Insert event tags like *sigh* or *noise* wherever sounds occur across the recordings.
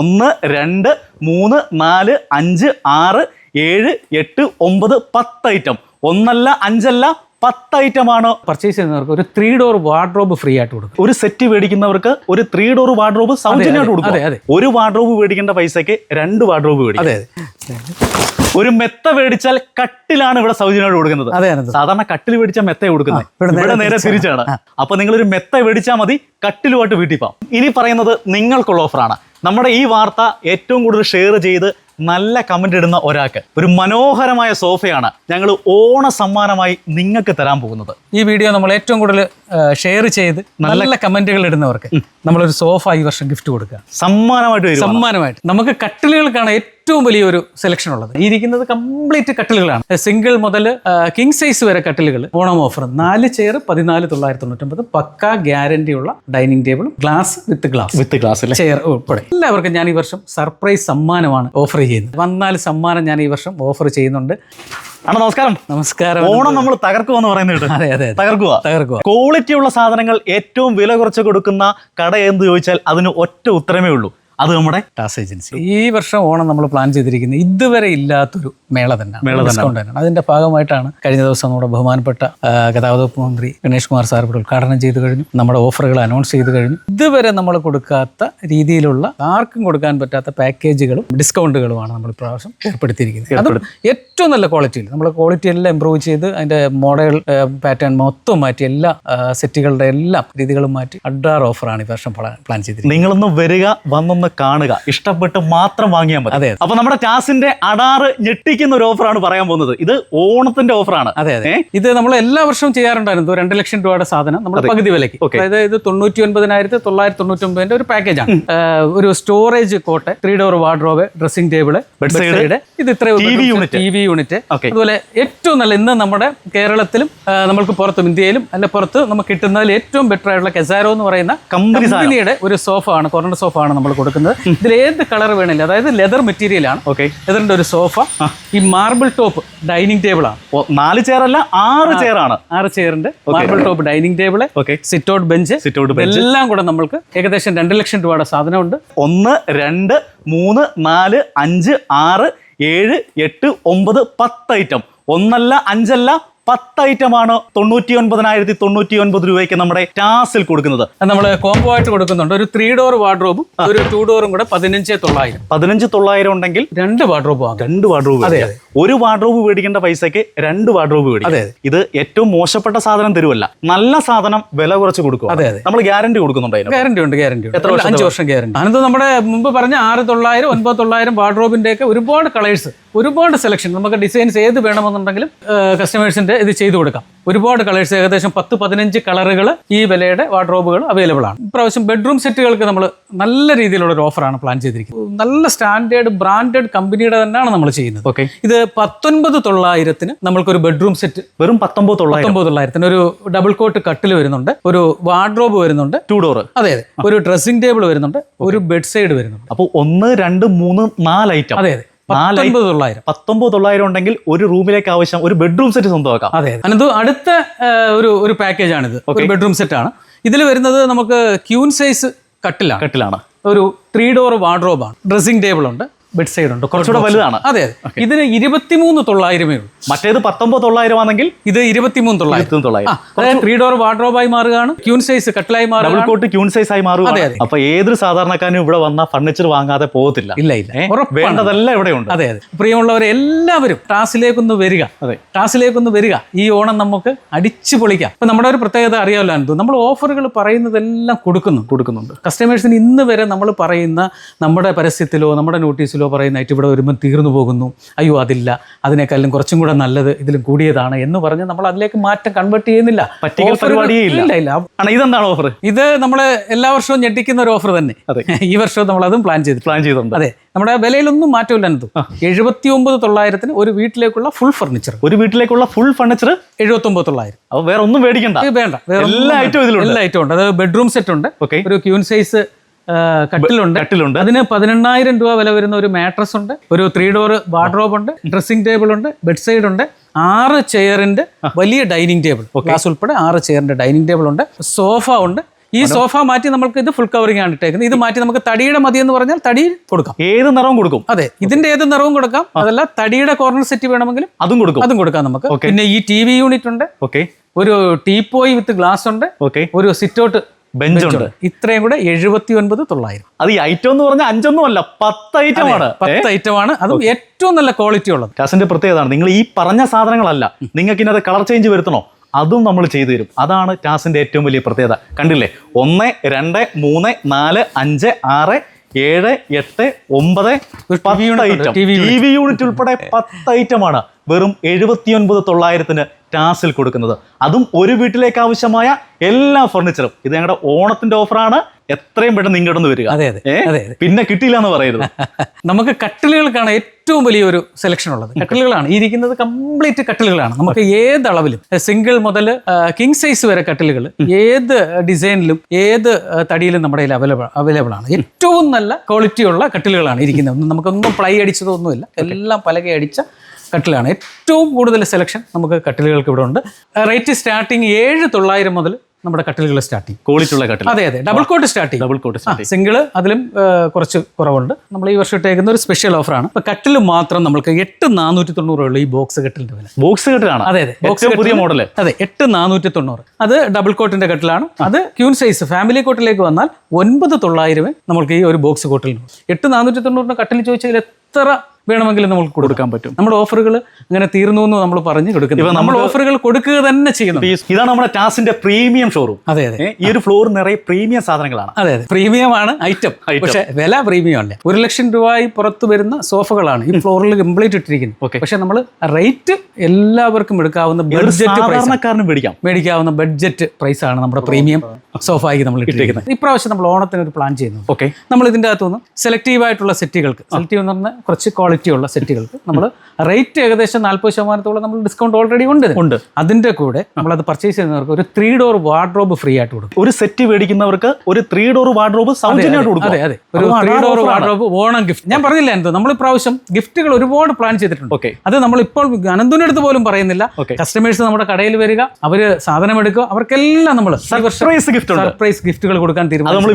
ഒന്ന് രണ്ട് മൂന്ന് നാല് അഞ്ച് ആറ് ഏഴ് എട്ട് ഒമ്പത് പത്ത് ഐറ്റം ഒന്നല്ല അഞ്ചല്ല പത്ത് ഐറ്റമാണ് പർച്ചേസ് ചെയ്യുന്നവർക്ക് ഒരു ത്രീ ഡോർ വാർഡ്രോബ് ഫ്രീ ആയിട്ട് കൊടുക്കും. ഒരു സെറ്റ് മേടിക്കുന്നവർക്ക് ഒരു ത്രീ ഡോർ വാർഡ്രോബ് സൗജന്യമായിട്ട് കൊടുക്കും. ഒരു വാർഡ്രോബ് മേടിക്കേണ്ട പൈസയ്ക്ക് രണ്ട് വാർഡ്രോബ് മേടിക്കും. അതെ ഒരു മെത്ത മേടിച്ചാൽ കട്ടിലാണ് ഇവിടെ സൗജന്യമായിട്ട് കൊടുക്കുന്നത്. അതെ സാധാരണ കട്ടിൽ മേടിച്ചാൽ മെത്ത കൊടുക്കുന്നത്. ഇവിടെ നേരെ ഇവിടെ നേരെ തിരിച്ചാണ്. അപ്പൊ നിങ്ങൾ ഒരു മെത്ത മേടിച്ചാൽ മതി കട്ടിലുമായിട്ട് വീട്ടിൽ പോകാം ഇനി പറയുന്നത് നിങ്ങൾക്കുള്ള ഓഫറാണ് നമ്മുടെ ഈ വാർത്ത ഏറ്റവും കൂടുതൽ ഷെയർ ചെയ്ത് നല്ല കമന്റ് ഇടുന്ന ഒരാൾക്ക്. ഒരു മനോഹരമായ സോഫയാണ് ഞങ്ങൾ ഓണ സമ്മാനമായി നിങ്ങൾക്ക് തരാൻ പോകുന്നത്. ഈ വീഡിയോ നമ്മൾ ഏറ്റവും കൂടുതൽ ഷെയർ ചെയ്ത് നല്ല കമന്റുകൾ ഇടുന്നവർക്ക് നമ്മളൊരു സോഫ ഈ വർഷം ഗിഫ്റ്റ് കൊടുക്കുക. സമ്മാനമായിട്ട് സമ്മാനമായിട്ട്. നമുക്ക് കട്ടിലുകൾക്കാണ് ഏറ്റവും വലിയൊരു സെലക്ഷൻ ഉള്ളത്. ഈ ഇരിക്കുന്നത് കംപ്ലീറ്റ് കട്ടിലുകളാണ്. സിംഗിൾ മുതൽ കിങ് സൈസ് വരെ കട്ടിലുകൾ. ഓണം ഓഫർ നാല് ചെയർ പതിനാല് തൊള്ളായിരത്തി തൊണ്ണൂറ്റൊമ്പത് പക്ക ഗ്യാരണ്ടി ഉള്ള ഡൈനിങ് ടേബിളും glass with glass with glass chair ഉൾപ്പെടെ. എല്ലാവർക്കും ഞാൻ ഈ വർഷം സർപ്രൈസ് സമ്മാനമാണ് ഓഫർ ചെയ്യുന്നത്. വന്നാൽ സമ്മാനം ഞാൻ ഈ വർഷം ഓഫർ ചെയ്യുന്നുണ്ട്. അണ്ണ നമസ്കാരം. നമസ്കാരം. ഓണം നമ്മൾ തകർക്കുമെന്ന് പറയുന്നത് അതെ അതെ അതെ. തകർക്കുക തകർക്കുക ക്വാളിറ്റി ഉള്ള സാധനങ്ങൾ ഏറ്റവും വില കുറച്ച് കൊടുക്കുന്ന കട എന്ന് ചോദിച്ചാൽ അതിന് ഒറ്റ ഉത്തരമേ ഉള്ളൂ. അത് നമ്മുടെ ടാസ് ഏജൻസി. ഈ വർഷം ഓണം നമ്മൾ പ്ലാൻ ചെയ്തിരിക്കുന്നത് ഇതുവരെ ഇല്ലാത്തൊരു മേള തന്നെയാണ്. ഡിസ്കൗണ്ട് തന്നെയാണ്. അതിന്റെ ഭാഗമായിട്ടാണ് കഴിഞ്ഞ ദിവസം നമ്മുടെ ബഹുമാനപ്പെട്ട ഗതാഗത വകുപ്പ് മന്ത്രി ഗണേഷ് കുമാർ സാർ ഇവിടെ ഉദ്ഘാടനം ചെയ്തു കഴിഞ്ഞു. നമ്മുടെ ഓഫറുകൾ അനൗൺസ് ചെയ്തു കഴിഞ്ഞു. ഇതുവരെ നമ്മൾ കൊടുക്കാത്ത രീതിയിലുള്ള ആർക്കും കൊടുക്കാൻ പറ്റാത്ത പാക്കേജുകളും ഡിസ്കൗണ്ടുകളുമാണ് നമ്മൾ ഇപ്രാവശ്യം ഏർപ്പെടുത്തിയിരിക്കുന്നത്. അത് ഏറ്റവും നല്ല ക്വാളിറ്റിയിൽ നമ്മൾ ക്വാളിറ്റി എല്ലാം ഇമ്പ്രൂവ് ചെയ്ത് അതിന്റെ മോഡൽ പാറ്റേൺ മൊത്തം മാറ്റി എല്ലാ സെറ്റുകളുടെ എല്ലാ രീതികളും മാറ്റി അഡ്ഡാർ ഓഫറാണ് ഈ വർഷം പ്ലാൻ ചെയ്തിരിക്കുന്നത്. നിങ്ങളൊന്ന് വരിക വന്നൊന്ന് കാണുക. ഇഷ്ടപ്പെട്ട് മാത്രം വാങ്ങിയാൽ മതി. അതെ. അപ്പൊ നമ്മുടെ ടാസിന്റെ അടാറ് ഞെട്ടിക്കുന്ന ഒരു ഓഫറാണ് പറയാൻ പോകുന്നത്. ഇത് ഓണത്തിന്റെ ഓഫറാണ് അതെ അതെ. ഇത് നമ്മൾ എല്ലാ വർഷവും ചെയ്യാറുണ്ടായിരുന്നു. രണ്ട് ലക്ഷം രൂപയുടെ സാധനം നമ്മുടെ പകുതി വിലയ്ക്ക്. അതായത് ഇത് തൊണ്ണൂറ്റി ഒൻപതിനായിരത്തി തൊള്ളായിരത്തി തൊണ്ണൂറ്റി ഒമ്പതിന്റെ ഒരു പാക്കേജാണ് ഒരു storage cot three door wardrobe dressing table bedside ഇത് ഇത്രയും. ടി വി യൂണിറ്റ് അതുപോലെ ഏറ്റവും നല്ല ഇന്ന് നമ്മുടെ കേരളത്തിലും നമ്മൾക്ക് പുറത്തും ഇന്ത്യയിലും അല്ല പുറത്ത് നമുക്ക് കിട്ടുന്നതിൽ ഏറ്റവും ബെറ്റർ ആയിട്ടുള്ള കെസാരോ എന്ന് പറയുന്ന കമ്പനിയുടെ ഒരു സോഫ ആണ് കോർണർ സോഫ ആണ് നമ്മൾ കൊടുക്കുന്നത്. ഇതിൽ ഏത് കളർ വേണമെങ്കിലും അതായത് ലെതർ മെറ്റീരിയൽ ആണ്. ഓക്കെ ലെതറിന്റെ ഒരു സോഫ ഈ മാർബിൾ ടോപ്പ് ഡൈനിങ് ടേബിൾ ആണ്. നാല് ചെയർ അല്ല ആറ് ചെയർ ആണ്. ആറ് ചെയറിന്റെ marble top dining table okay sit out bench sit out bench എല്ലാം കൂടെ നമ്മൾക്ക് ഏകദേശം രണ്ട് ലക്ഷം രൂപയുടെ സാധനമുണ്ട്. ഒന്ന് രണ്ട് മൂന്ന് നാല് അഞ്ച് ആറ് ഏഴ് എട്ട് ഒമ്പത് പത്ത് ഐറ്റം ഒന്നല്ല അഞ്ചല്ല പത്ത് ഐറ്റമാണ് തൊണ്ണൂറ്റി ഒൻപതിനായിരത്തി തൊണ്ണൂറ്റി ഒൻപത് രൂപയ്ക്ക് നമ്മുടെ ടാസിൽ കൊടുക്കുന്നത്. നമ്മൾ കോംബോ ആയിട്ട് കൊടുക്കുന്നുണ്ട്. ഒരു ത്രീ ഡോർ വാർഡ്രോബും ഒരു ടു ഡോറും കൂടെ പതിനഞ്ച് തൊള്ളായിരം. പതിനഞ്ച് തൊള്ളായിരം ഉണ്ടെങ്കിൽ രണ്ട് വാർഡ്രോബ് രണ്ട് വാർഡ്രോബ് അതെ, ഒരു വാർഡ്രോബ് മേടിക്കേണ്ട പൈസയ്ക്ക് രണ്ട് വാർഡ്രോബ് മേടിക്കും. അതെ, ഇത് ഏറ്റവും മോശപ്പെട്ട സാധനം തരുമല്ല നല്ല സാധനം വില കുറച്ച് കൊടുക്കും അതെ, അതെ. നമ്മൾ ഗ്യാരണ്ടി കൊടുക്കുന്നുണ്ട് ഗ്യാരണ്ടി ഉണ്ട് ഗ്യാരണ്ടി ഉണ്ട്. എത്ര വർഷം അഞ്ച് വർഷം ഗ്യാരണ്ടി അനന്ത് നമ്മുടെ മുമ്പ് പറഞ്ഞ ആറ് തൊള്ളായിരം ഒൻപത് തൊള്ളായിരം വാർഡ്രോബിന്റെ ഒക്കെ ഒരുപാട് കളേഴ്സ് ഒരുപാട് സെലക്ഷൻ നമുക്ക് ഡിസൈൻസ് ഏത് വേണമെന്നുണ്ടെങ്കിലും കസ്റ്റമേഴ്സിന്റെ ഇത് ചെയ്തു കൊടുക്കാം. ഒരുപാട് കളേഴ്സ് ഏകദേശം പത്ത് പതിനഞ്ച് കളറുകൾ ഈ വിലയുടെ വാർഡ്രോബുകൾ അവൈലബിൾ ആണ്. ഇപ്രാവശ്യം ബെഡ്റൂം സെറ്റുകൾക്ക് നമ്മൾ നല്ല രീതിയിലുള്ള ഒരു ഓഫറാണ് പ്ലാൻ ചെയ്തിരിക്കുന്നത്. നല്ല സ്റ്റാൻഡേർഡ് ബ്രാൻഡഡ് കമ്പനിയുടെ തന്നെയാണ് നമ്മൾ ചെയ്യുന്നത്. ഓക്കെ ഇത് പത്തൊൻപത് തൊള്ളായിരത്തിന് നമ്മൾക്കൊരു ബെഡ്റൂം സെറ്റ് വെറും പത്തൊമ്പത് പത്തൊമ്പത് തൊള്ളായിരത്തിന് ഒരു ഡബിൾ കോട്ട് കട്ടിൽ വരുന്നുണ്ട് ഒരു വാർഡ്രോബ് വരുന്നുണ്ട്. ടു ഡോർ അതെ അതെ. ഒരു ഡ്രസ്സിംഗ് ടേബിൾ വരുന്നുണ്ട് ഒരു ബെഡ് സൈഡ് വരുന്നുണ്ട്. അപ്പോൾ ഒന്ന് രണ്ട് മൂന്ന് നാല് ഐറ്റം അതെ അതെ. പത്തൊൻപത് തൊള്ളായിരം. പത്തൊമ്പത് തൊള്ളായിരം ഉണ്ടെങ്കിൽ ഒരു റൂമിലേക്ക് ആവശ്യം ഒരു ബെഡ്റൂം സെറ്റ് സ്വന്തമാക്കാം. അതെ അനന്തു അടുത്ത ഒരു ഒരു പാക്കേജ് ആണിത് ഒരു ബെഡ്റൂം സെറ്റ് ആണ് ഇതിൽ വരുന്നത് നമുക്ക് ക്യൂൻ സൈസ് കട്ടിലാണ്. കട്ടിലാണ്. ഒരു ത്രീ ഡോർ വാർഡ്രോബാണ്. ഡ്രസ്സിംഗ് ടേബിൾ ഉണ്ട് ബെഡ് സൈഡ് ഉണ്ട്. കുറച്ചുകൂടെ വലുതാണ്. അതെ അതെ. ഇതിന് ഇരുപത്തിമൂന്ന് തൊള്ളായിരമേ ഉള്ളൂ. മറ്റേത് പത്തൊമ്പത് തൊള്ളായിരം ആണെങ്കിൽ ഇത് ഇരുപത്തിമൂന്ന് തൊള്ളായിരത്തി തൊള്ളായിരം. ത്രീ ഡോർ വാർഡ്രോബായി മാറുകയാണ് ക്യൂൺ സൈസ് കട്ടിലായി ഡബിൾ മാറുകയാണ് കോട്ട് ക്യൂൺ സൈസ് ആയി മാറും അതെ, അതെ. അപ്പൊ ഏതൊരു സാധാരണക്കാരനും ഇവിടെ വന്ന ഫർണിച്ചർ വാങ്ങാതെ പോകത്തില്ല. ഇല്ല ഇല്ല? വേണ്ടതെല്ലാം ഇവിടെ ഉണ്ട് അതെ അതെ. പ്രിയമുള്ളവരെ എല്ലാവരും ടാസിലേക്കൊന്ന് വരിക. അതെ. ടാസിലേക്കൊന്ന് വരിക. ഈ ഓണം നമുക്ക് അടിച്ചു പൊളിക്കാം. ഇപ്പൊ നമ്മുടെ ഒരു പ്രത്യേകത അറിയാമല്ലോ അനന്തു. നമ്മൾ ഓഫറുകൾ പറയുന്നതെല്ലാം കൊടുക്കുന്നു കൊടുക്കുന്നുണ്ട്. കസ്റ്റമേഴ്സിന് ഇന്ന് വരെ നമ്മൾ പറയുന്ന നമ്മുടെ പരസ്യത്തിലോ നമ്മുടെ നോട്ടീസിലോ പറയുന്ന ഐറ്റം ഇവിടെ വരുമ്പം തീർന്നു പോകുന്നു. അയ്യോ അതില്ല. അതിനേക്കാളും കുറച്ചും കൂടെ നല്ലത് ഇതിലും കൂടിയതാണ് എന്ന് പറഞ്ഞ് നമ്മൾ അതിലേക്ക് മാറ്റം കൺവേർട്ട് ചെയ്യുന്നില്ല. ഇല്ല. ഇല്ല. ഇതെന്താണ് ഓഫർ ഇത് നമ്മൾ എല്ലാ വർഷവും ഞെട്ടിക്കുന്ന ഒരു ഓഫർ തന്നെ. *laughs* ഈ വർഷവും നമ്മൾ അതും പ്ലാൻ ചെയ്തു പ്ലാൻ ചെയ്തിട്ടുണ്ട്. അതെ. നമ്മുടെ വിലയിലൊന്നും മാറ്റമില്ല എന്തോ എഴുപത്തി ഒമ്പത് തൊള്ളായിരത്തിന് ഒരു വീട്ടിലേക്കുള്ള ഫുൾ ഫർണിച്ചർ ഒരു വീട്ടിലേക്കുള്ള ഫുൾ ഫർണിച്ചർ എഴുപത്തി ഒമ്പത് തൊള്ളായിരം വേറെ ഒന്നും മേടിക്കണ്ട വേണ്ട. എല്ലാ. ഐറ്റവും ഇതിലുണ്ട്. എല്ലാ ഐറ്റവും ഉണ്ട്. അത് ബെഡ്റൂം സെറ്റ് ഉണ്ട്. ഒരു ക്യൂൻ സൈസ് കട്ടിലുണ്ട്. കട്ടിലുണ്ട്. അതിന് പതിനെണ്ണായിരം രൂപ വില വരുന്ന ഒരു മാട്രസ് ഉണ്ട് ഒരു ത്രീ ഡോർ വാർഡ്രോബ് ഉണ്ട് ഡ്രസ്സിംഗ് ടേബിൾ ഉണ്ട് ബെഡ് സൈഡ് ഉണ്ട് ആറ് ചെയറിന്റെ വലിയ ഡൈനിങ് ടേബിൾ ഗ്ലാസ് ഉൾപ്പെടെ ആറ് ചെയറിന്റെ ഡൈനിങ് ടേബിൾ ഉണ്ട്. സോഫ ഉണ്ട്. ഈ സോഫ മാറ്റി നമുക്ക് ഇത് ഫുൾ കവറിംഗ് ആണ് ഇട്ടേക്കുന്നത്. ഇത് മാറ്റി നമുക്ക് തടിയുടെ മതി എന്ന് പറഞ്ഞാൽ തടി കൊടുക്കാം. ഏത് നിറവും കൊടുക്കും. അതെ ഇതിന്റെ ഏത് നിറവും കൊടുക്കാം? അതല്ല തടിയുടെ കോർണർ സെറ്റ് വേണമെങ്കിലും അതും കൊടുക്കും. അതും കൊടുക്കാം നമുക്ക്. പിന്നെ ഈ ടി വി യൂണിറ്റ് ഉണ്ട്. ഓക്കെ ഒരു ടീപ്പോയി വിത്ത് ഗ്ലാസ് ഉണ്ട്. ഓക്കെ ഒരു സിറ്റൗട്ട് ബെഞ്ചുണ്ട് ഇത്രയും കൂടെ എഴുപത്തി ഒൻപത് തൊള്ളായിരം. അത് ഈ ഐറ്റം എന്ന് പറഞ്ഞാൽ അഞ്ചൊന്നും അല്ല പത്ത് ഐറ്റം ആണ്. പത്ത് ഐറ്റം ആണ്. അത് ഏറ്റവും നല്ല ക്വാളിറ്റി ഉള്ളത്. ടാസിന്റെ പ്രത്യേകതയാണ്. നിങ്ങൾ ഈ പറഞ്ഞ സാധനങ്ങളല്ല. നിങ്ങൾക്ക് ഇതിനകത്ത് കളർ ചേഞ്ച് വരുത്തണോ? അതും നമ്മൾ ചെയ്തു തരും. അതാണ് ടാസിന്റെ ഏറ്റവും വലിയ പ്രത്യേകത. കണ്ടില്ലേ? ഒന്ന് രണ്ട് മൂന്ന് നാല് അഞ്ച് ആറ് ഏഴ് എട്ട് ഒമ്പത് പത്ത് ഐറ്റം ടി വി യൂണിറ്റ്. ഉൾപ്പെടെ പത്ത് ഐറ്റമാണ് വെറും എഴുപത്തിയൊൻപത് തൊള്ളായിരത്തിന് ടാസിൽ കൊടുക്കുന്നത്. അതും ഒരു വീട്ടിലേക്ക് ആവശ്യമായ എല്ലാ ഫർണിച്ചറും ഇത് ഞങ്ങളുടെ ഓണത്തിന്റെ ഓഫറാണ് എത്രയും പെട്ടെന്ന് ഇങ്ങോട്ടൊന്ന് വരിക. അതെ അതെ പിന്നെ കിട്ടിയില്ല എന്ന് പറയരുത്. *laughs* നമുക്ക് കട്ടിലുകൾക്കാണ് ഏറ്റവും വലിയൊരു സെലക്ഷൻ ഉള്ളത്. കട്ടിലുകളാണ്. ഈ ഇരിക്കുന്നത് കംപ്ലീറ്റ് കട്ടിലുകളാണ്. നമുക്ക് ഏത് അളവിലും സിംഗിൾ മുതൽ കിങ് സൈസ് വരെ കട്ടിലുകൾ ഏത് ഡിസൈനിലും ഏത് തടിയിലും നമ്മുടെ കയ്യിൽ അവൈലബിൾ അവൈലബിൾ ആണ്. ഏറ്റവും നല്ല ക്വാളിറ്റിയുള്ള കട്ടിലുകളാണ് ഇരിക്കുന്നത്. നമുക്കൊന്നും പ്ലൈ അടിച്ചതൊന്നുമില്ല. എല്ലാം പലക അടിച്ച കട്ടിലാണ്. ഏറ്റവും കൂടുതൽ സെലക്ഷൻ നമുക്ക് കട്ടിലുകൾക്ക് ഇവിടെ ഉണ്ട്. റേറ്റ് സ്റ്റാർട്ടിങ് ഏഴ് തൊള്ളായിരം മുതൽ നമ്മുടെ കട്ടിലുകൾ സ്റ്റാർട്ട് ചെയ്യും. ക്വാളിറ്റി ഉള്ള കട്ടിൽ. അതെ അതെ. ഡബിൾ കോട്ട് സ്റ്റാർട്ട് ചെയ്യും. ഡബിൾ കോട്ട് സിംഗിൾ അതിലും കുറച്ച് കുറവുണ്ട്. നമ്മൾ ഈ വർഷം ഇട്ടേക്കുന്ന ഒരു സ്പെഷ്യൽ ഓഫറാണ് ഇപ്പൊ കട്ടിൽ മാത്രം നമുക്ക് എട്ട് നാനൂറ്റി തൊണ്ണൂറ് ഉള്ളൂ ഈ ബോക്സ് കട്ടിലിന്റെ വില. ബോക്സ് കട്ടിലാണ്? അതെ അതെ. ബോക്സ് പുതിയ മോഡൽ അതെ എട്ട് നാനൂറ്റി തൊണ്ണൂറ് അത് ഡബിൾ കോട്ടിന്റെ കട്ടിലാണ്. അത് ക്യൂൻ സൈസ് ഫാമിലി കോട്ടിലേക്ക് വന്നാൽ ഒൻപത് തൊള്ളായിരം നമുക്ക് ഈ ഒരു ബോക്സ് കോട്ടിൽ എട്ട് നാനൂറ്റി തൊണ്ണൂറിന് കട്ടിൽ ചോദിച്ചാൽ എത്ര വേണമെങ്കിലും നമുക്ക് കൊടുക്കാൻ പറ്റും. നമ്മുടെ ഓഫറുകൾ അങ്ങനെ തീർന്നു എന്ന് നമ്മൾ പറഞ്ഞു കൊടുക്കുന്നു. നമ്മൾ ഓഫറുകൾ കൊടുക്കുക തന്നെ ചെയ്യുന്നു ഇതാണ് നമ്മുടെ ടാസിന്റെ പ്രീമിയം ഷോറൂം. അതെ അതെ. ഈ ഒരു ഫ്ലോർ നിറയെ പ്രീമിയം സാധനങ്ങളാണ്. അതെ അതെ. പ്രീമിയം ആണ് ഐറ്റം. പക്ഷെ വില പ്രീമിയം അല്ലേ ഒരു ലക്ഷം രൂപയായി പുറത്തു വരുന്ന സോഫകളാണ് ഈ ഫ്ലോറിൽ കംപ്ലീറ്റ് ഇട്ടിരിക്കുന്നത്. ഓക്കെ. പക്ഷെ നമ്മൾ റേറ്റ് എല്ലാവർക്കും എടുക്കാവുന്ന ബഡ്ജറ്റ് സാധാരണക്കാരനും മേടിക്കാം. മേടിക്കാവുന്ന ബഡ്ജറ്റ് പ്രൈസ് ആണ് നമ്മുടെ പ്രീമിയം ആയി നമ്മൾ ഇട്ടിരിക്കുന്നത്. ഇപ്രാവശ്യം നമ്മൾ ഓണത്തിന് ഒരു പ്ലാൻ ചെയ്യുന്നു. ഓക്കെ. നമ്മൾ ഇതിന്റെ അകത്തുനിന്ന് സെലക്റ്റീവ് ആയിട്ടുള്ള സെറ്റുകൾക്ക് സെലക്റ്റീവ് എന്ന് പറഞ്ഞാൽ കുറച്ച് ക്വാളിറ്റി ഉള്ള സെറ്റുകൾക്ക് നമ്മൾ റേറ്റ് ഏകദേശം നാൽപ്പത് ശതമാനത്തോളം നമ്മൾ ഡിസ്കൗണ്ട് ഓൾറെഡി ഉണ്ട്. ഉണ്ട്. അതിന്റെ കൂടെ നമ്മൾ അത് പർച്ചേസ് ചെയ്യുന്നവർക്ക് ഒരു ത്രീ ഡോർ വാർഡ്രോബ് ഫ്രീ ആയിട്ട് കൊടുക്കും. ഒരു സെറ്റ് മേടിക്കുന്നവർക്ക് ഒരു ത്രീ ഡോർ വാർഡ്രോബ് സൗജന്യമായിട്ട് കൊടുക്കും അതെ അതെ. ഒരു three door wardrobe Onam gift ഞാൻ പറഞ്ഞില്ല എന്തോ? നമ്മൾ ഇപ്രാവശ്യം ഗിഫ്റ്റുകൾ ഒരുപാട് പ്ലാൻ ചെയ്തിട്ടുണ്ട്. ഓക്കെ അത് നമ്മൾ ഇപ്പോൾ അനന്തുവിന്റെ അടുത്ത് പോലും പറയുന്നില്ല. കസ്റ്റമേഴ്സ് നമ്മുടെ കടയിൽ വരിക അവർ സാധനം എടുക്കുക അവർക്കെല്ലാം നമ്മൾ സർപ്രൈസ് ഗിഫ്റ്റ് സർപ്രൈസ് ഗിഫ്റ്റുകൾ കൊടുക്കാൻ തീരുമാനം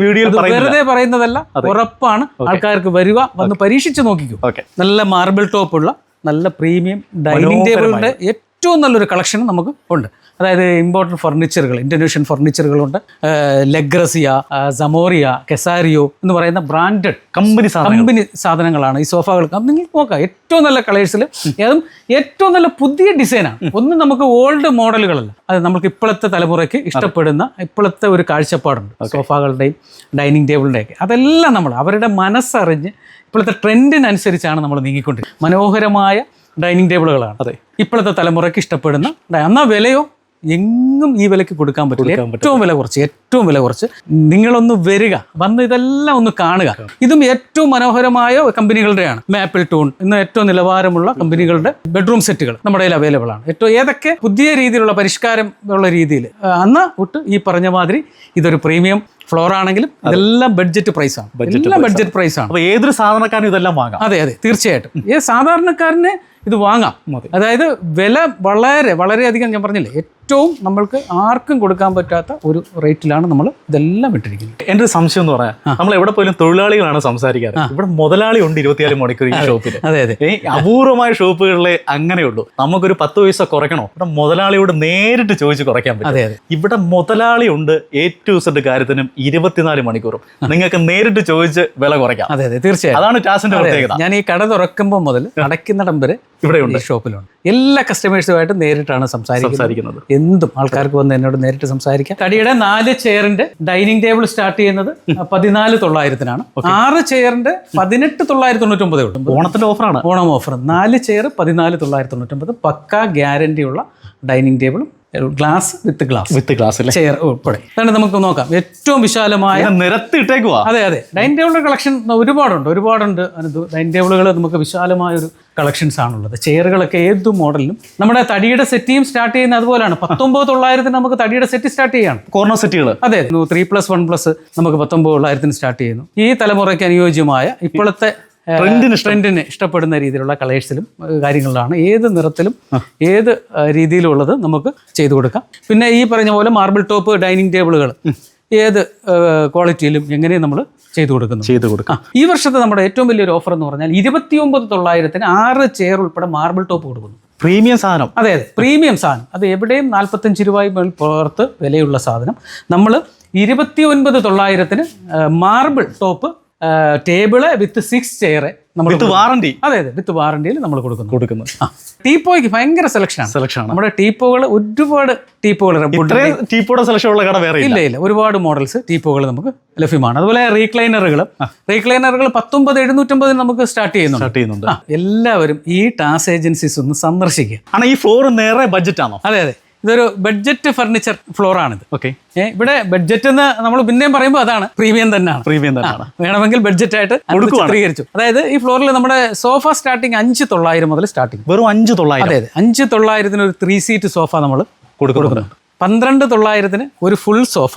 വെറുതെ പറയുന്നതല്ല ഉറപ്പാണ് ആൾക്കാർക്ക് വരിക വന്ന് പരീക്ഷിച്ച് നോക്കിക്കൂ. ഓക്കെ. നല്ല മാർബിൾ ടോപ്പുള്ള നല്ല പ്രീമിയം ഡൈനിങ് ടേബിളിന്റെ ഏറ്റവും നല്ലൊരു കളക്ഷൻ നമുക്ക് ഉണ്ട്. അതായത് ഇമ്പോർട്ടന്റ് ഫർണിച്ചറുകൾ ഇൻഡോനേഷ്യൻ ഫർണിച്ചറുകളുണ്ട്. ലെഗ്രസിയ സമോറിയ കെസാരിയോ എന്ന് പറയുന്ന ബ്രാൻഡഡ് കമ്പനി കമ്പനി സാധനങ്ങളാണ് ഈ സോഫകൾ നിങ്ങൾ നോക്കാം ഏറ്റവും നല്ല കളേഴ്സിൽ അതും ഏറ്റവും നല്ല പുതിയ ഡിസൈനാണ്. ഒന്നും നമുക്ക് ഓൾഡ് മോഡലുകളല്ല. അത് നമുക്ക് ഇപ്പോഴത്തെ തലമുറയ്ക്ക് ഇഷ്ടപ്പെടുന്ന ഇപ്പോഴത്തെ ഒരു കാഴ്ചപ്പാടുണ്ട്. സോഫകളുടെയും ഡൈനിങ് ടേബിളിന്റെയൊക്കെ അതെല്ലാം നമ്മൾ അവരുടെ മനസ്സറിഞ്ഞ് ഇപ്പോഴത്തെ ട്രെൻഡിനനുസരിച്ചാണ് നമ്മൾ നീങ്ങിക്കൊണ്ടിരിക്കുന്നത്. മനോഹരമായ ഡൈനിങ് ടേബിളുകളാണ്. അതെ. ഇപ്പോഴത്തെ തലമുറയ്ക്ക് ഇഷ്ടപ്പെടുന്ന എന്നാൽ എന്നാ വിലയോ? എങ്ങും ഈ വിലക്ക് കൊടുക്കാൻ പറ്റില്ല. ഏറ്റവും വില കുറച്ച് ഏറ്റവും വില കുറച്ച്. നിങ്ങളൊന്ന് വരിക. വന്ന് ഇതെല്ലാം ഒന്ന് കാണുക. ഇതും ഏറ്റവും മനോഹരമായ കമ്പനികളുടെയാണ്. മാപ്പിൾ ടൂൺ ഇന്ന് ഏറ്റവും നിലവാരമുള്ള കമ്പനികളുടെ ബെഡ്റൂം സെറ്റുകൾ നമ്മുടെ കയ്യിൽ അവൈലബിൾ ആണ്. ഏറ്റവും ഏതൊക്കെ പുതിയ രീതിയിലുള്ള പരിഷ്കാരം ഉള്ള രീതിയിൽ. അന്ന് ഒട്ട് ഈ പറഞ്ഞ മാതിരി ഇതൊരു പ്രീമിയം ഫ്ലോർ ആണെങ്കിലും ഇതെല്ലാം ബഡ്ജറ്റ് പ്രൈസ് ആണ്. എല്ലാം ബഡ്ജറ്റ് പ്രൈസ് ആണ്. അപ്പൊ ഏതൊരു സാധാരണക്കാരനും ഇതെല്ലാം വാങ്ങാം. അതെ അതെ തീർച്ചയായിട്ടും. ഏത് സാധാരണക്കാരന് ഇത് വാങ്ങാം? അതായത് വില വളരെ വളരെയധികം ഞാൻ പറഞ്ഞില്ലേ ഏറ്റവും നമ്മൾക്ക് ആർക്കും കൊടുക്കാൻ പറ്റാത്ത ഒരു റേറ്റിലാണ് നമ്മൾ ഇതെല്ലാം ഇട്ടിരിക്കുന്നത്. എന്റെ ഒരു സംശയം എന്ന് പറയാം. നമ്മൾ എവിടെ പോലും തൊഴിലാളികളാണ് സംസാരിക്കാറ്. ഇവിടെ മുതലാളി ഉണ്ട് ഇരുപത്തിനാല് മണിക്കൂർ ഈ ഷോപ്പിൽ അതെ അതെ. അപൂർവമായ ഷോപ്പുകളിലെ അങ്ങനെയുള്ളൂ നമുക്കൊരു പത്ത് പൈസ കുറയ്ക്കണോ? ഇവിടെ മുതലാളിയോട് നേരിട്ട് ചോദിച്ച് കുറയ്ക്കാൻ പറ്റും. അതെ അതെ. ഇവിടെ മുതലാളി ഉണ്ട് എ ടു സെഡ് കാര്യത്തിനും ഇരുപത്തിനാല് മണിക്കൂറും. നിങ്ങൾക്ക് നേരിട്ട് ചോദിച്ച് വില കുറയ്ക്കാം. അതെ അതെ തീർച്ചയായും. അതാണ് ടാസിന്റെ പ്രത്യേകത. ഞാൻ ഈ കട തുറക്കുമ്പോൾ മുതൽ അടയ്ക്കുന്നിടം വരെ ഇവിടെ ഉണ്ട്. ഷോപ്പിലുണ്ട്. എല്ലാ കസ്റ്റമേഴ്സുമായിട്ട് നേരിട്ടാണ് സംസാരിക്കുന്നത്. എന്തും ആൾക്കാർക്ക് വന്ന് എന്നോട് നേരിട്ട് സംസാരിക്കാം. കടിയുടെ നാല് ചെയറിന്റെ ഡൈനിങ് ടേബിൾ സ്റ്റാർട്ട് ചെയ്യുന്നത് പതിനാല് തൊള്ളായിരത്തിനാണ്. ആറ് ചെയറിന്റെ പതിനെട്ട് തൊള്ളായിരത്തി തൊണ്ണൂറ്റൊമ്പതേ കിട്ടും ഓണത്തിന്റെ ഓഫറാണ്. ഓണം ഓഫർ. നാല് ചെയർ പതിനാല് തൊള്ളായിരത്തി തൊണ്ണൂറ്റൊമ്പത് പക്ക ഗ്യാരണ്ടി ഉള്ള ഡൈനിങ് ടേബിളും glass with glass with glass chair ഉൾപ്പെടെ അതാണ് നമുക്ക് നോക്കാം. ഏറ്റവും വിശാലമായ നിരത്തിട്ടേക്കുക അതെ അതെ. ഡൈനിങ് ടേബിളിന്റെ കളക്ഷൻ ഒരുപാടുണ്ട്. ഒരുപാടുണ്ട്. ഡൈനിങ് ടേബിളുകൾ നമുക്ക് വിശാലമായ ഒരു കളക്ഷൻസ് ആണുള്ളത്. ചെയറുകളൊക്കെ ഏത് മോഡലിലും നമ്മുടെ തടിയുടെ സെറ്റിയും സ്റ്റാർട്ട് ചെയ്യുന്ന അതുപോലെയാണ് പത്തൊമ്പത് തൊള്ളായിരത്തിന് നമുക്ക് തടിയുടെ സെറ്റ് സ്റ്റാർട്ട് ചെയ്യാണ്. കോർണർ സെറ്റുകൾ അതെ ത്രീ പ്ലസ് വൺ പ്ലസ് നമുക്ക് പത്തൊമ്പത് തൊള്ളായിരത്തിന് സ്റ്റാർട്ട് ചെയ്യുന്നു. ഈ തലമുറയ്ക്ക് അനുയോജ്യമായ ഇപ്പോഴത്തെ ട്രെൻഡിന് ട്രെൻഡിന് ഇഷ്ടപ്പെടുന്ന രീതിയിലുള്ള കളേഴ്സിലും കാര്യങ്ങളിലാണ്. ഏത് നിറത്തിലും ഏത് രീതിയിലുള്ളത് നമുക്ക് ചെയ്തു കൊടുക്കാം. പിന്നെ ഈ പറഞ്ഞ പോലെ മാർബിൾ ടോപ്പ് ഡൈനിങ് ടേബിളുകൾ ഏത് ക്വാളിറ്റിയിലും എങ്ങനെയും നമ്മൾ ചെയ്തു കൊടുക്കുന്നു. ചെയ്തു കൊടുക്കാം. ഈ വർഷത്തെ നമ്മുടെ ഏറ്റവും വലിയൊരു ഓഫർ എന്ന് പറഞ്ഞാൽ ഇരുപത്തി ഒമ്പത് തൊള്ളായിരത്തിന് ആറ് ചെയർ ഉൾപ്പെടെ മാർബിൾ ടോപ്പ് കൊടുക്കുന്നു. പ്രീമിയം സാധനം. അതെ അതെ. പ്രീമിയം സാധനം. അത് എവിടെയും നാൽപ്പത്തഞ്ച് രൂപയും മേൽ പുറത്ത് വിലയുള്ള സാധനം. നമ്മൾ ഇരുപത്തി ഒൻപത് തൊള്ളായിരത്തിന് marble top table with six chair നമ്മൾ വിത്ത് വാറണ്ടി അതെ അതെ വിത്ത് വാറണ്ടിയിൽ നമ്മൾ കൊടുക്കുന്നു. കൊടുക്കുന്നു. ടീപ്പോയ്ക്ക് ഭയങ്കര സെലക്ഷൻ സെലക്ഷൻ ആണ്. നമ്മുടെ ടീപ്പോകൾ ഒരുപാട് ടീപ്പോകൾ ടീപ്പോടെ സെലക്ഷൻ ഉള്ള കട വേറെ ഇല്ല. ഇല്ല ഇല്ല. ഒരുപാട് മോഡൽസ് ടീപ്പോകൾ നമുക്ക് ലഭ്യമാണ്. അതുപോലെ റീക്ലൈനറുകൾ റീക്ലൈനറുകൾ പത്തൊമ്പത് എഴുന്നൂറ്റമ്പതിന് നമുക്ക് സ്റ്റാർട്ട് ചെയ്യുന്നു സ്റ്റാർട്ട് ചെയ്യുന്നുണ്ട്. എല്ലാവരും ഈ ടാസ് ഏജൻസീസ് ഒന്ന് സന്ദർശിക്കുക. ആണ് ഈ ഫ്ലോർ നേരെ ബഡ്ജറ്റ് ആണോ? അതെ അതെ. ഇതൊരു ബഡ്ജറ്റ് ഫർണിച്ചർ ഫ്ലോർ ആണിത്. ഓക്കെ ഇവിടെ ബഡ്ജറ്റ് എന്ന് നമ്മൾ പിന്നെയും പറയുമ്പോൾ അതാണ് പ്രീമിയം തന്നെയാണ്. പ്രീമിയം തന്നെയാണ്. വേണമെങ്കിൽ ബഡ്ജറ്റ് ആയിട്ട് ചിത്രീകരിച്ചു. അതായത് ഈ ഫ്ലോറിൽ നമ്മുടെ സോഫ സ്റ്റാർട്ടിങ് അഞ്ച് തൊള്ളായിരം മുതൽ സ്റ്റാർട്ടിങ് വെറും അഞ്ച് തൊള്ളായിരം. അതെ അതെ. അഞ്ച് തൊള്ളായിരത്തിന് ഒരു ത്രീ സീറ്റ് സോഫ നമ്മൾ കൊടുക്കുന്നുണ്ട്. പന്ത്രണ്ട് തൊള്ളായിരത്തിന് ഒരു ഫുൾ സോഫ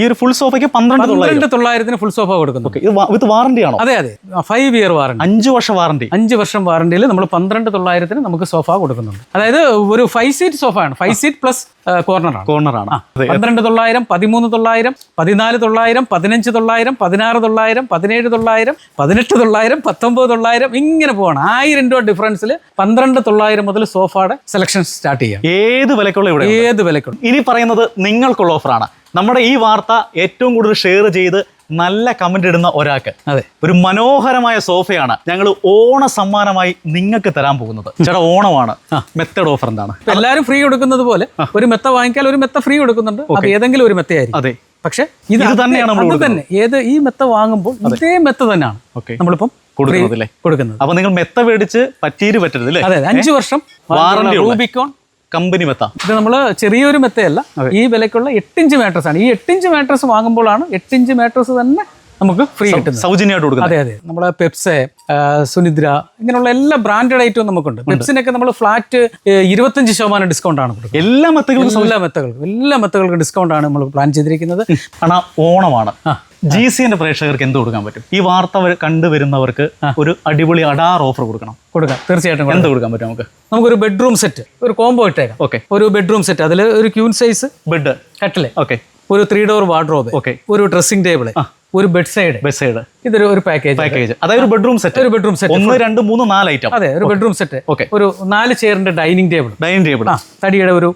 ഈ ഒരു ഫുൾ സോഫയ്ക്ക് പന്ത്രണ്ട് പന്ത്രണ്ട് തൊള്ളായിരത്തിന് ഫുൾ സോഫ കൊടുക്കുന്നു. ഇത് വിത്ത് വാറണ്ടി ആണോ? അതെ അതെ. ഫൈവ് ഇയർ വാറണ്ടി അഞ്ച് വർഷം വാറണ്ടി അഞ്ച് വർഷം വാറണ്ടിയിൽ നമ്മൾ പന്ത്രണ്ട് തൊള്ളായിരത്തിന് നമുക്ക് സോഫ കൊടുക്കുന്നുണ്ട്. അതായത് ഒരു ഫൈവ് സീറ്റ് സോഫ ആണ്. ഫൈവ് സീറ്റ് പ്ലസ് കോർണറാണ് കോർണർ ആണ്. പന്ത്രണ്ട് തൊള്ളായിരം പതിമൂന്ന് തൊള്ളായിരം പതിനാല് തൊള്ളായിരം പതിനഞ്ച് തൊള്ളായിരം പതിനാറ് തൊള്ളായിരം പതിനേഴ് തൊള്ളായിരം പതിനെട്ട് തൊള്ളായിരം പത്തൊമ്പത് തൊള്ളായിരം ഇങ്ങനെ പോകണം ആയിരം രൂപ ഡിഫറൻസിൽ പന്ത്രണ്ട് തൊള്ളായിരം മുതൽ സോഫയുടെ സെലക്ഷൻ സ്റ്റാർട്ട് ചെയ്യാം. ഏത് വിലക്കുള്ള ഇവിടെ ഏത് വിലക്കുള്ള? ഇനി പറയുന്നത് നിങ്ങൾക്കുള്ള ഓഫറാണ് നമ്മുടെ ഈ വാർത്ത ഏറ്റവും കൂടുതൽ ഷെയർ ചെയ്ത് നല്ല കമന്റ് ഇടുന്ന ഒരാൾക്ക്. അതെ. ഒരു മനോഹരമായ സോഫയാണ് ഞങ്ങൾ ഓണ സമ്മാനമായി നിങ്ങൾക്ക് തരാൻ പോകുന്നത്. ചേട്ടാ ഓണമാണ്. മെത്തേഡ് ഓഫർ എന്താണ്? എല്ലാവരും ഫ്രീ കൊടുക്കുന്നത് പോലെ ഒരു മെത്ത വാങ്ങിക്കാൽ ഒരു മെത്ത ഫ്രീ കൊടുക്കുന്നുണ്ട്. അത് ഏതെങ്കിലും ഒരു മെത്തയായിരിക്കും. അതെ. പക്ഷേ ഇത് തന്നെയാണ് നമ്മൾ അത് തന്നെ ഏത് ഈ മെത്ത വാങ്ങുമ്പോൾ ഇതേ മെത്ത തന്നെയാണ് ഓക്കെ നമ്മളിപ്പം കൊടുക്കുന്നത്. അപ്പൊ നിങ്ങൾ മെത്ത മേടിച്ച് പറ്റീര് പറ്റരുത് അല്ലേ? അതെ അഞ്ചു വർഷം വാറന്റി. റൂബിക്കോൺ കമ്പനി മെത്ത. ഇത് നമ്മൾ ചെറിയൊരു മെത്തയല്ല. ഈ വിലക്കുള്ള എട്ടിഞ്ച് മാട്രസ് ആണ്. ഈ എട്ടിഞ്ച് മാട്രസ് വാങ്ങുമ്പോഴാണ് എട്ടിഞ്ച് മാട്രസ് തന്നെ നമുക്ക് ഫ്രീ കിട്ടുന്നത്. സൗജന്യമായിട്ട് കൊടുക്കും അതെ അതെ. നമ്മളെ പെപ്സെ സുനിദ്ര ഇങ്ങനെയുള്ള എല്ലാ ബ്രാൻഡഡ് ഐറ്റവും നമുക്കുണ്ട്. പെപ്സിനൊക്കെ നമ്മൾ ഫ്ലാറ്റ് ഇരുപത്തഞ്ച് ശതമാനം ഡിസ്കൗണ്ട് ആണ് കൊടുക്കുന്നത്. എല്ലാ മെത്തകൾക്കും എല്ലാ മെത്തകൾക്കും എല്ലാ മെത്തകൾക്കും ഡിസ്കൗണ്ട് ആണ് നമ്മൾ പ്ലാൻ ചെയ്തിരിക്കുന്നത്. ആണ് ഓണമാണ്. ജി സിന്റെ പ്രേക്ഷകർക്ക് എന്ത് കൊടുക്കാൻ പറ്റും? ഈ വാർത്ത കണ്ടുവരുന്നവർക്ക് ഒരു അടിപൊളി അടാർ ഓഫർ കൊടുക്കണം. കൊടുക്കാം. തീർച്ചയായിട്ടും. എന്ത് കൊടുക്കാൻ പറ്റും നമുക്ക്? നമുക്കൊരു ബെഡ്റൂം സെറ്റ് ഒരു കോംബോ ഇട്ടേക്കാം. ഓക്കെ ഒരു ബെഡ്റൂം സെറ്റ് അതിൽ ഒരു ക്യൂൻ സൈസ് ബെഡ് കട്ടിൽ ഓക്കെ ഒരു ത്രീ ഡോർ വാർഡ്രോബ് ഓക്കെ ഒരു ഡ്രസ്സിംഗ് ടേബിൾ ഒരു ബെഡ് സൈഡ് ബെഡ് സൈഡ് ഇതൊരു ഒരു പാക്കേജ് പാക്കേജ് അതായത് ഒരു ബെഡ്റൂം സെറ്റ് ഒരു ബെഡ്റൂം സെറ്റ് ഒന്ന് രണ്ട് മൂന്ന് നാല് ഐറ്റം അതെ ഒരു ബെഡ്റൂം സെറ്റ് ഓക്കെ ഒരു നാല് ചെയറിന്റെ ഡൈനിങ് ടേബിൾ ഡൈനിങ് ടേബിൾ ആ തടിയുടെ ഒരു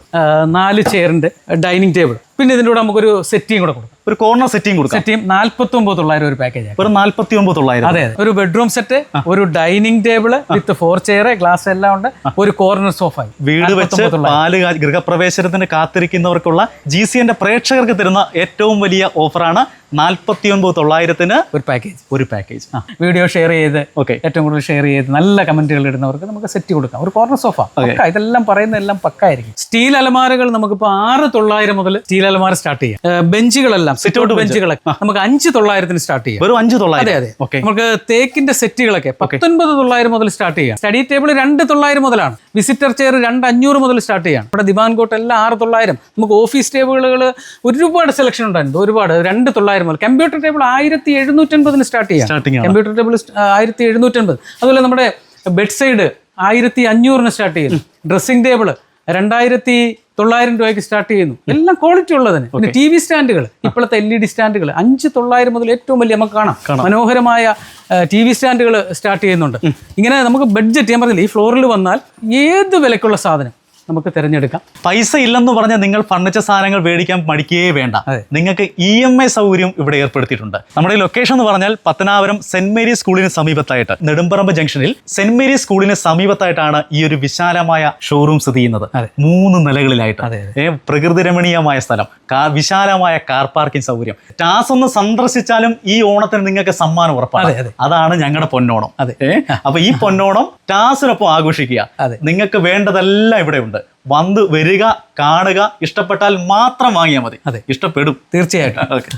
നാല് ചെയറിന്റെ ഡൈനിങ് ടേബിൾ പിന്നെ ഇതിന്റെ കൂടെ നമുക്കൊരു സെറ്റിയും കൂടെ കൊടുക്കും. ഒരു കോർണർ സെറ്റിംഗ് കൊടുക്കും. സെറ്റിയും നാല്പത്തി ഒമ്പത് തൊള്ളായിരം ഒരു പാക്കേജ് ഒരു നാല്പത്തി ഒമ്പത് തൊള്ളായിരം അതെ. ഒരു ബെഡ്റൂം സെറ്റ് ഒരു dining table with four chair glass എല്ലാം ഉണ്ട്. ഒരു കോർണർ സോഫ വീട് വെച്ച് നാല് ഗൃഹപ്രവേശനത്തിന് കാത്തിരിക്കുന്നവർക്കുള്ള ജി സി എന്റെ പ്രേക്ഷകർക്ക് തരുന്ന ഏറ്റവും വലിയ ഓഫറാണ് നാൽപ്പത്തി ഒൻപത് തൊള്ളായിരത്തിന് ഒരു പാക്കേജ് ഒരു പാക്കേജ് ആ. വീഡിയോ ഷെയർ ചെയ്ത് ഓക്കെ ഏറ്റവും കൂടുതൽ ഷെയർ ചെയ്ത് നല്ല കമന്റുകൾ ഇടുന്നവർക്ക് നമുക്ക് സെറ്റ് കൊടുക്കാം. ഒരു കോർണർ സോഫ ഇതെല്ലാം പറയുന്ന എല്ലാം പക്കായിരിക്കും. സ്റ്റീൽ അലമാരകൾ നമുക്കിപ്പോൾ ആറ് തൊള്ളായിരം മുതൽ സ്റ്റീൽ അലമാര സ്റ്റാർട്ട് ചെയ്യാം. ബെഞ്ചുകളെല്ലാം സിറ്റ് ഔട്ട് ബെഞ്ചുകളൊക്കെ നമുക്ക് അഞ്ച് തൊള്ളായിരത്തിന് സ്റ്റാർട്ട് ചെയ്യാം. ഒരു അഞ്ച് അതെ തൊള്ളായിരം. അതെ ഓക്കെ നമുക്ക് തേക്കിന്റെ സെറ്റുകളൊക്കെ പത്തൊൻപത് തൊള്ളായിരം മുതൽ സ്റ്റാർട്ട് ചെയ്യാം. സ്റ്റഡി ടേബിൾ രണ്ട് തൊള്ളായിരം മുതലാണ്. വിസിറ്റർ ചെയർ രണ്ട് അഞ്ഞൂറ് മുതൽ സ്റ്റാർട്ട് ചെയ്യാം. നമ്മുടെ ദിവാൻ കോട്ട് എല്ലാം ആറ് തൊള്ളായിരം. നമുക്ക് ഓഫീസ് ടേബിളുകൾ ഒരുപാട് സെലക്ഷൻ ഉണ്ടായിരുന്നു ഒരുപാട്. രണ്ട് തൊള്ളായിരം മുതൽ കമ്പ്യൂട്ടർ ടേബിൾ ആയിരത്തി എഴുന്നൂറ്റൻപതിന് സ്റ്റാർട്ട് ചെയ്യാം കമ്പ്യൂട്ടർ ടേബിൾ ആയിരത്തി എഴുന്നൂറ്റൻപത് അതുപോലെ നമ്മുടെ ബെഡ് സൈഡ് ആയിരത്തി അഞ്ഞൂറിന് സ്റ്റാർട്ട് ചെയ്യുന്നു. ഡ്രസ്സിംഗ് ടേബിൾ രണ്ടായിരത്തി തൊള്ളായിരം രൂപയ്ക്ക് സ്റ്റാർട്ട് ചെയ്യുന്നു. എല്ലാം ക്വാളിറ്റി ഉള്ളതിന്. പിന്നെ ടി വി സ്റ്റാൻഡുകൾ ഇപ്പോഴത്തെ എൽ ഇ ഡി സ്റ്റാൻഡുകൾ അഞ്ച് തൊള്ളായിരം മുതൽ ഏറ്റവും വലിയ നമുക്ക് കാണാം. മനോഹരമായ ടി വി സ്റ്റാൻഡുകൾ സ്റ്റാർട്ട് ചെയ്യുന്നുണ്ട്. ഇങ്ങനെ നമുക്ക് ബഡ്ജറ്റ് ഞാൻ പറഞ്ഞില്ല ഈ ഫ്ലോറിൽ വന്നാൽ ഏത് വിലക്കുള്ള സാധനം? നമുക്ക് തിരഞ്ഞെടുക്കാം. പൈസ ഇല്ലെന്ന് പറഞ്ഞാൽ നിങ്ങൾ ഫർണിച്ചർ സാധനങ്ങൾ മേടിക്കാൻ മടിക്കുകയേ വേണ്ട. നിങ്ങൾക്ക് ഇ എം ഐ സൗകര്യം ഇവിടെ ഏർപ്പെടുത്തിയിട്ടുണ്ട്. നമ്മുടെ ലൊക്കേഷൻ എന്ന് പറഞ്ഞാൽ പത്തനാപുരം സെന്റ് മേരി സ്കൂളിന് സമീപത്തായിട്ട് നെടുമ്പറമ്പ് ജംഗ്ഷനിൽ. സെന്റ് മേരി സ്കൂളിന് സമീപത്തായിട്ടാണ് ഈ ഒരു വിശാലമായ ഷോറൂം സ്ഥിതി ചെയ്യുന്നത്. അതെ. മൂന്ന് നിലകളിലായിട്ട്. പ്രകൃതി രമണീയമായ സ്ഥലം. വിശാലമായ കാർ പാർക്കിംഗ് സൗകര്യം. ടാസ് ഒന്ന് സന്ദർശിച്ചാലും ഈ ഓണത്തിന് നിങ്ങൾക്ക് സമ്മാനം ഉറപ്പാണ്. അതെ, അതെ. അതാണ് ഞങ്ങളുടെ പൊന്നോണം. അതെ. അപ്പൊ ഈ പൊന്നോണം ടാസിനൊപ്പം ആഘോഷിക്കുക. നിങ്ങൾക്ക് വേണ്ടതെല്ലാം ഇവിടെ ഉണ്ട്. വന്ന് വരിക കാണുക ഇഷ്ടപ്പെട്ടാൽ മാത്രം വാങ്ങിയാൽ മതി. അതെ. ഇഷ്ടപ്പെടും. തീർച്ചയായിട്ടും. ഓക്കെ.